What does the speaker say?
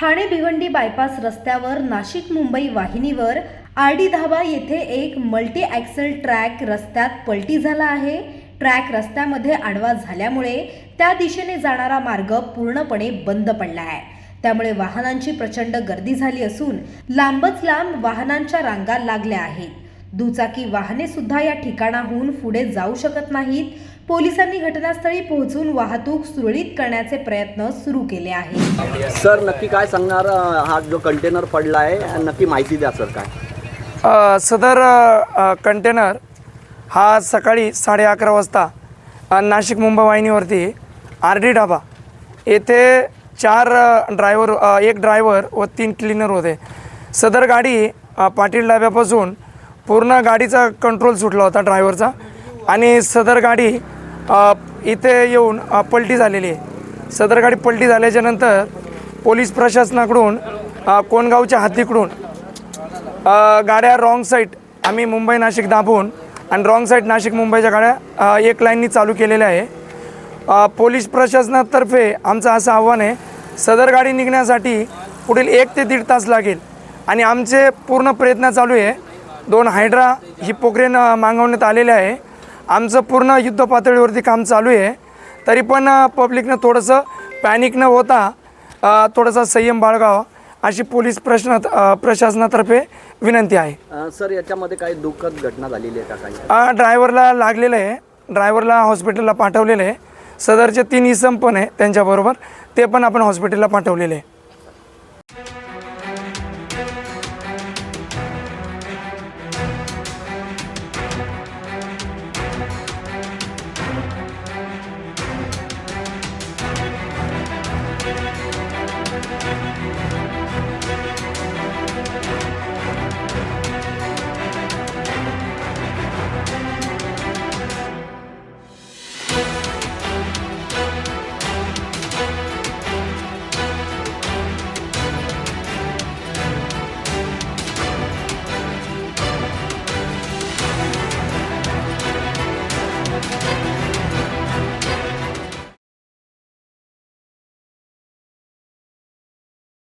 Thane Bhiwandi bypass रस्त्यावर नाशिक मुंबई वाहिनीवर R D धाबा येथे एक मल्टी ॲक्सल ट्रॅक रस्त्यात पलटी झाला आहे. ट्रॅक रस्त्यामध्ये आडवा झाल्यामुळे त्या दिशेने जाणारा मार्ग पूर्णपणे बंद पडला आहे. त्यामुळे वाहनांची प्रचंड गर्दी झाली असून लांबच लांब वाहनांच्या रांगा लागल्या आहेत. दुचाकी वाहने सुद्धा या ठिकाणाहून पुढे जाऊ शकत नाहीत. पोलिसांनी घटनास्थळी पोहोचून वाहतूक सुरळीत करण्याचे प्रयत्न सुरू केले आहेत. सर नक्की काय सांगणार हा जो कंटेनर पडला आहे नक्की माहिती द्या सर काय? सदर कंटेनर हा सकाळी साडे अकरा वाजता नाशिक मुंबई वाहिनीवरती आर डी ढाबा. येथे चार ड्रायव्हर एक ड्रायव्हर व तीन क्लीनर होते. सदर गाडी पाटील डाब्यापासून पूर्ण गाडीचा कंट्रोल सुटला होता ड्रायव्हरचा आणि सदर गाडी इथे येऊन पलटी झालेली आहे. सदर गाडी पलटी झाल्याच्यानंतर पोलीस प्रशासनाकडून कोणगावच्या हद्दीकडून गाड्या रॉंग साईड आम्ही मुंबई नाशिक दाबून आणि रॉंग साईड नाशिक मुंबईच्या गाड्या एक लाईननी चालू केलेल्या आहे. पोलीस प्रशासनातर्फे आमचं असं आव्हान आहे सदर गाडी निघण्यासाठी पुढील एक ते दीड तास लागेल. आणि आमचे पूर्ण प्रयत्न चालू आहे. दोन हायड्रा ही पोखरेन मागवण्यात आलेले आहे. आमचं पूर्ण युद्ध पातळीवरती काम चालू आहे. तरी पण पब्लिकनं थोडंसं पॅनिक न होता थोडासा संयम बाळगावा अशी पोलीस प्रश्न प्रशासनातर्फे विनंती आहे. सर याच्यामध्ये काही दुःखद घटना झालेली आहे का ड्रायव्हरला लागलेलं आहे. ड्रायव्हरला हॉस्पिटलला पाठवलेलं आहे. सदरचे तीन इसम पण आहे त्यांच्याबरोबर. ते पण आपण हॉस्पिटलला पाठवलेले आहे.